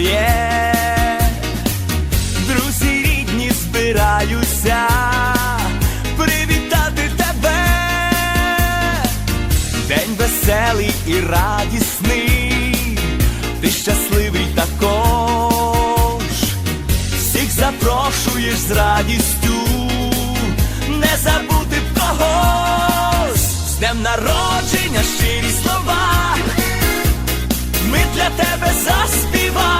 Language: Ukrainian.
є, друзі рідні збираюся привітати тебе, день веселий і радісний, ти щасливий також, всіх запрошуєш з радістю, не забути б когось, з днем народження щирі слова. Ми для тебе заспіваємо.